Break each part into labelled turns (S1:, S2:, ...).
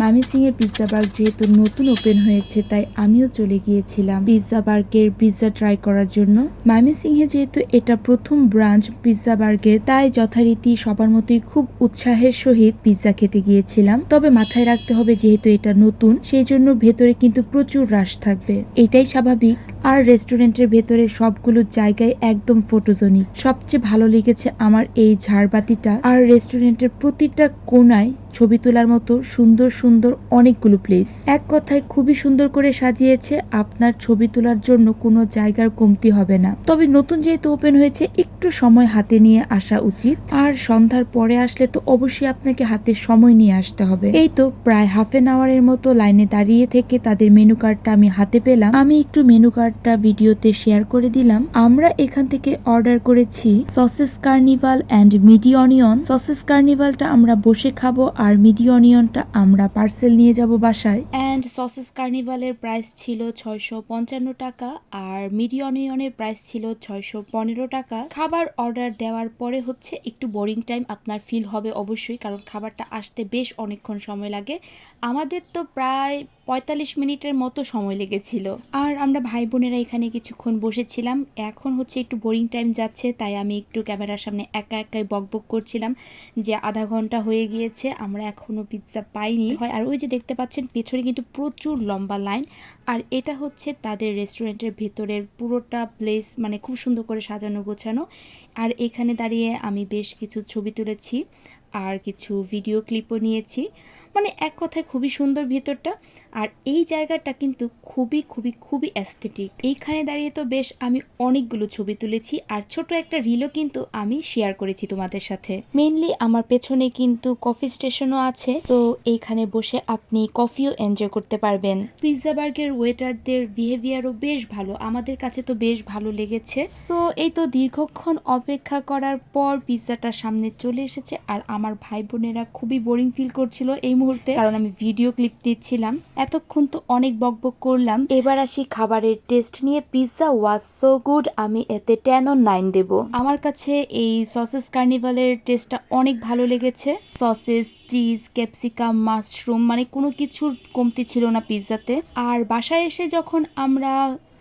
S1: মামিসিং এর পিৎজা বার্গ যেহেতু নতুন ওপেন হয়েছে, তাই আমিও চলে গিয়েছিলাম পিৎজা বার্গের পিৎজা ট্রাই করার জন্য। মামিসিং এ যেহেতু এটা প্রথম ব্রাঞ্চ পিৎজা বার্গের তাই যথারীতি সবার মতোই খুব উৎসাহের সহিত পিৎজা খেতে গিয়েছিলাম। তবে মাথায় রাখতে হবে যেহেতু এটা নতুন, সেই জন্য ভেতরে কিন্তু প্রচুর রাশ থাকবে। এটাই স্বাভাবিক। আর রেস্টুরেন্টের ভেতরে সবগুলো জায়গায় একদম ফটোজনিক সবচেয়ে ভালো লেগেছে আমার এই ঝাড়বাতিটা। আর রেস্টুরেন্টের প্রতিটা কোনায় ছবি তোলার মতো সুন্দর সুন্দর অনেকগুলো প্লেস এক কথায় খুবই সুন্দর করে সাজিয়েছে, আপনার ছবি তোলার জন্য কোনো জায়গার কমতি হবে না। তবে নতুন যেহেতু ওপেন হয়েছে, একটু সময় হাতে নিয়ে আসা উচিত। আর সন্ধ্যার পরে আসলে তো অবশ্যই আপনাকে হাতে সময় নিয়ে আসতে হবে। এই তো প্রায় হাফ এন আওয়ারের মতো লাইনে দাঁড়িয়ে থেকে তাদের মেনু কার্ডটা আমি হাতে পেলাম। আমি একটু মেনু কার্ডটা ভিডিওতে শেয়ার করে দিলাম। আমরা এখান থেকে অর্ডার করেছি sausage carnival and meaty onion sausage কার্নিভালটা আমরা বসে খাব আর মিডি অনিয়নটা আমরা পার্সেল নিয়ে যাব বাসায়। অ্যান্ড সসেস কার্নিভালের প্রাইস ছিল ছয়শো পঞ্চান্ন টাকা আর মিডি অনিয়নের প্রাইস ছিল ছয়শো পনেরো টাকা। খাবার অর্ডার দেওয়ার পরে হচ্ছে একটু বোরিং টাইম আপনার ফিল হবে অবশ্যই, কারণ খাবারটা আসতে বেশ অনেকক্ষণ সময় লাগে। আমাদের তো প্রায় পঁয়তাল্লিশ মিনিটের মতো সময় লেগেছিল। আর আমরা ভাই বোনেরা এখানে কিছুক্ষণ বসেছিলাম। এখন হচ্ছে একটু বোরিং টাইম যাচ্ছে তাই আমি একটু ক্যামেরার সামনে একা একাই বকবক করছিলাম যে আধা ঘণ্টা হয়ে গিয়েছে আমরা এখনও পিৎজা পাইনি। হয়। আর ওই যে দেখতে পাচ্ছেন পেছনে কিন্তু প্রচুর লম্বা লাইন আর এটা হচ্ছে তাদের রেস্টুরেন্টের ভেতরের পুরোটা প্লেস মানে খুব সুন্দর করে সাজানো গোছানো। আর এখানে দাঁড়িয়ে আমি বেশ কিছু ছবি তুলেছি। আর কিছু ভিডিও ক্লিপও নিয়েছি। মানে এক কথায় খুবই সুন্দর ভিতরটা। আর এই জায়গাটা কিন্তু খুবই খুবই খুবই অ্যাস্থেটিক এইখানে দাঁড়িয়ে তো বেশ আমি অনেকগুলো ছবি তুলেছি আর ছোট একটা রিলও কিন্তু আমি শেয়ার করেছি তোমাদের সাথে। মেনলি আমার পেছনে কিন্তু কফি স্টেশনও আছে। তো এইখানে বসে আপনি কফিও এনজয় করতে পারবেন। পিৎজা বার্গের ওয়েটারদের বিহেভিয়ারও বেশ ভালো। আমাদের কাছে তো বেশ ভালো লেগেছে। সো এই তো দীর্ঘক্ষণ অপেক্ষা করার পর পিৎজাটা সামনে চলে এসেছে। আর আমার ভাই বোনেরা খুবই বোরিং ফিল করছিল এই মুহূর্তে। কারণ আমি ভিডিও ক্লিপ দিচ্ছিলাম এতক্ষণ তো অনেক বকবক করলাম। এবার আসি খাবারের টেস্ট নিয়ে। পিৎজা ওয়াজ সো গুড আমি এতে টেন ও নাইন দেব। আমার কাছে এই সসেস কার্নিভালের টেস্টটা অনেক ভালো লেগেছে। সসেস চিজ ক্যাপসিকাম মাশরুম মানে কোনো কিছুর কমতি ছিল না পিৎজাতে আর বাসায় এসে যখন আমরা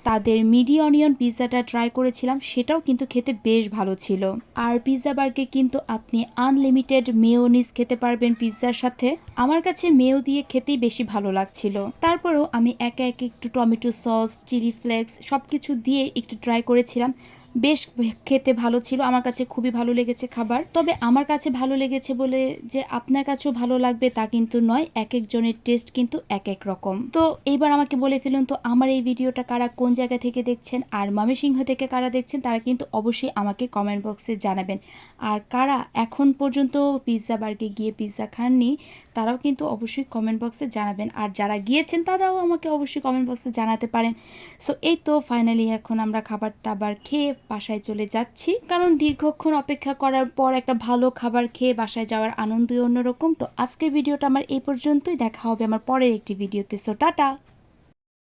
S1: তাদের মিডি অনিয়ন পিৎজাটা ট্রাই করেছিলাম, সেটাও কিন্তু খেতে বেশ ভালো ছিল। আর পিৎজা বার্গে কিন্তু আপনি আনলিমিটেড মেয়োনিজ খেতে পারবেন পিৎজার সাথে। আমার কাছে মেয়ো দিয়ে খেতেই বেশি ভালো লাগছিল। তারপরেও আমি একে একে একটু টমেটো সস চিলি ফ্লেক্স সব কিছু দিয়ে একটু ট্রাই করেছিলাম। বেশ খেতে ভালো ছিল, আমার কাছে খুবই ভালো লেগেছে খাবার। তবে আমার কাছে ভালো লেগেছে বলে যে আপনার কাছেও ভালো লাগবে তা কিন্তু নয়, এক একজনের টেস্ট কিন্তু এক এক রকম। তো এইবার আমাকে বলে ফেলুন, তো আমার এই ভিডিওটা কারা কোন জায়গা থেকে দেখছেন আর ময়মনসিংহ থেকে কারা দেখছেন তারা কিন্তু অবশ্যই আমাকে কমেন্ট বক্সে জানাবেন। আর কারা এখন পর্যন্ত পিৎজা বার্গে গিয়ে পিৎজা খাননি, তারাও কিন্তু অবশ্যই কমেন্ট বক্সে জানাবেন। আর যারা গিয়েছেন তারাও আমাকে অবশ্যই কমেন্ট বক্সে জানাতে পারেন। সো এই তো ফাইনালি এখন আমরা খাবার টাবার খেয়ে বাসায় চলে যাচ্ছি। কারণ দীর্ঘক্ষণ অপেক্ষা করার পর একটা ভালো খাবার খেয়ে বাসায় যাওয়ার আনন্দই অন্যরকম। তো আজকের ভিডিওটা আমার এই পর্যন্তই। দেখা হবে আমার পরের একটি ভিডিওতে। So tata!